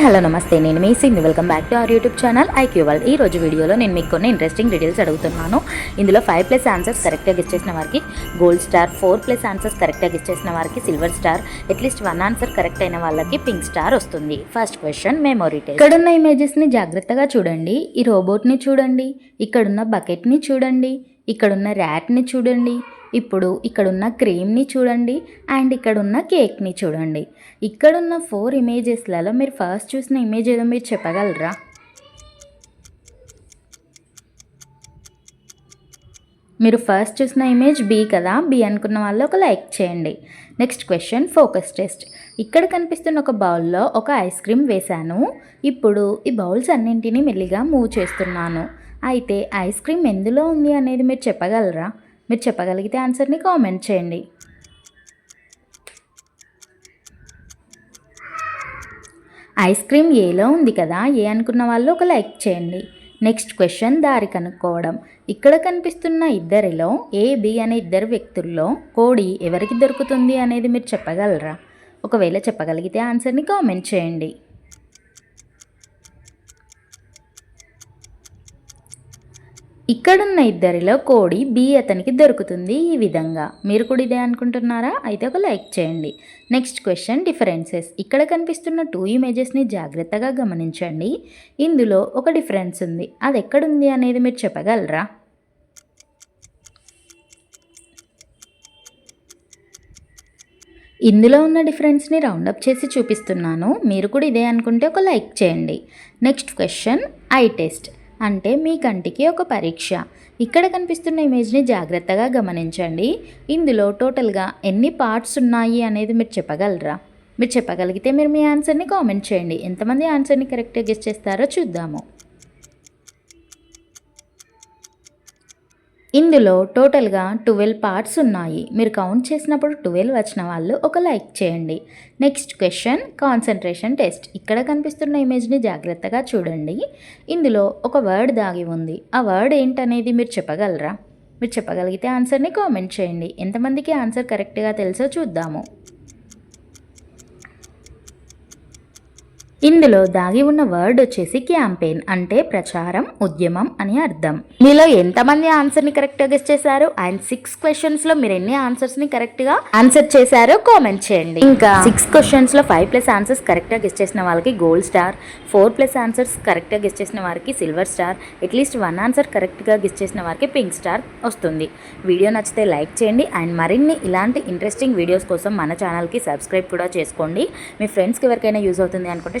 Hello నమస్తే. నేను మీ Singh. Welcome back to our YouTube channel IQ world ఈ రోజు వీడియోలో నేను మీకు కొన్ని ఇంట్రెస్టింగ్ డీటెయిల్స్ అడుగుతున్నాను. ఇందులో ఫైవ్ ప్లస్ ఆన్సర్స్ కరెక్ట్గా గెస్ చేసిన వారికి gold star four plus answers కరెక్ట్గా గెస్ చేసిన వారికి silver star at least one answer correct అయిన వాళ్ళకి పింక్ స్టార్ వస్తుంది. ఫస్ట్ క్వశ్చన్ మెమొరీ టెస్ట్ ఇక్కడున్న ఇమేజెస్ని జాగ్రత్తగా చూడండి. ఈ రోబోట్ని చూడండి. ఇక్కడున్న బకెట్ని చూడండి. ఇక్కడున్న ర్యాట్ని చూడండి. ఇప్పుడు ఇక్కడున్న క్రీమ్ని చూడండి అండ్ ఇక్కడున్న కేక్ని చూడండి. ఇక్కడున్న ఫోర్ ఇమేజెస్లలో మీరు ఫస్ట్ చూసిన ఇమేజ్ ఏదో మీరు చెప్పగలరా? మీరు ఫస్ట్ చూసిన ఇమేజ్ బి కదా? బి అనుకున్న వాళ్ళు ఒక లైక్ చేయండి. Next question focus test. ఇక్కడ కనిపిస్తున్న ఒక బౌల్లో ఒక ఐస్ క్రీమ్ వేశాను. ఇప్పుడు ఈ బౌల్స్ అన్నింటినీ మెల్లిగా మూవ్ చేస్తున్నాను. అయితే ఐస్ క్రీమ్ ఎందులో ఉంది అనేది మీరు చెప్పగలరా? మీరు చెప్పగలిగితే ఆన్సర్ని కామెంట్ చేయండి. ఐస్ క్రీమ్ ఏలో ఉంది కదా ఏ అనుకున్న వాళ్ళు ఒక లైక్ చేయండి. నెక్స్ట్ క్వశ్చన్ దారి కనుక్కోవడం. ఇక్కడ కనిపిస్తున్న ఇద్దరిలో ఏ బి అనే ఇద్దరు వ్యక్తుల్లో కోడి ఎవరికి దొరుకుతుంది అనేది మీరు చెప్పగలరా? ఒకవేళ చెప్పగలిగితే ఆన్సర్ని కామెంట్ చేయండి. ఇక్కడున్న ఇద్దరిలో కోడి బి అతనికి దొరుకుతుంది ఈ విధంగా. మీరు కూడా ఇదే అనుకుంటున్నారా? అయితే ఒక లైక్ చేయండి. Next question differences. ఇక్కడ కనిపిస్తున్న టూ ఇమేజెస్ని జాగ్రత్తగా గమనించండి. ఇందులో ఒక డిఫరెన్స్ ఉంది. అది ఎక్కడుంది అనేది మీరు చెప్పగలరా? ఇందులో ఉన్న డిఫరెన్స్ని రౌండప్ చేసి చూపిస్తున్నాను. మీరు కూడా ఇదే అనుకుంటే ఒక లైక్ చేయండి. Next question eye test. అంటే మీ కంటికి ఒక పరీక్ష. ఇక్కడ కనిపిస్తున్న ఇమేజ్ని జాగ్రత్తగా గమనించండి. ఇందులో టోటల్గా ఎన్ని పార్ట్స్ ఉన్నాయి అనేది మీరు చెప్పగలరా? మీరు చెప్పగలిగితే మీరు మీ ఆన్సర్ని కామెంట్ చేయండి. ఎంతమంది ఆన్సర్ని కరెక్ట్గా గెస్ట్ చేస్తారో చూద్దాము. ఇందులో టోటల్గా ట్వెల్వ్ పార్ట్స్ ఉన్నాయి. మీరు కౌంట్ చేసినప్పుడు ట్వెల్వ్ వచ్చిన వాళ్ళు ఒక లైక్ చేయండి. Next question concentration test. ఇక్కడ కనిపిస్తున్న ఇమేజ్ని జాగ్రత్తగా చూడండి. ఇందులో ఒక వర్డ్ దాగి ఉంది. ఆ వర్డ్ ఏంటనేది మీరు చెప్పగలరా? మీరు చెప్పగలిగితే ఆన్సర్ని కామెంట్ చేయండి. ఎంతమందికి ఆన్సర్ కరెక్ట్గా తెలుసో చూద్దాము. ఇందులో దాగి ఉన్న వర్డ్ వచ్చేసి క్యాంపెయిన్ అంటే ప్రచారం ఉద్యమం అని అర్థం. మీలో ఎంతమంది ఆన్సర్ని కరెక్ట్గా గెస్ చేశారు? అండ్ సిక్స్ క్వశ్చన్స్లో మీరు ఎన్ని ఆన్సర్స్ని కరెక్ట్గా ఆన్సర్ చేశారో కామెంట్ చేయండి. ఇంకా సిక్స్ క్వశ్చన్స్లో ఫైవ్ ప్లస్ ఆన్సర్స్ కరెక్ట్గా గెస్ చేసిన వాళ్ళకి gold star four plus answers కరెక్ట్గా గెస్ చేసిన వారికి silver star at least one answer కరెక్ట్గా గెస్ చేసిన వారికి పింక్ స్టార్ వస్తుంది. వీడియో నచ్చితే లైక్ చేయండి. అండ్ మరిన్ని ఇలాంటి ఇంట్రెస్టింగ్ వీడియోస్ కోసం మన ఛానల్కి సబ్స్క్రైబ్ కూడా చేసుకోండి. మీ ఫ్రెండ్స్కి ఎవరికైనా యూజ్ అవుతుంది అనుకుంటే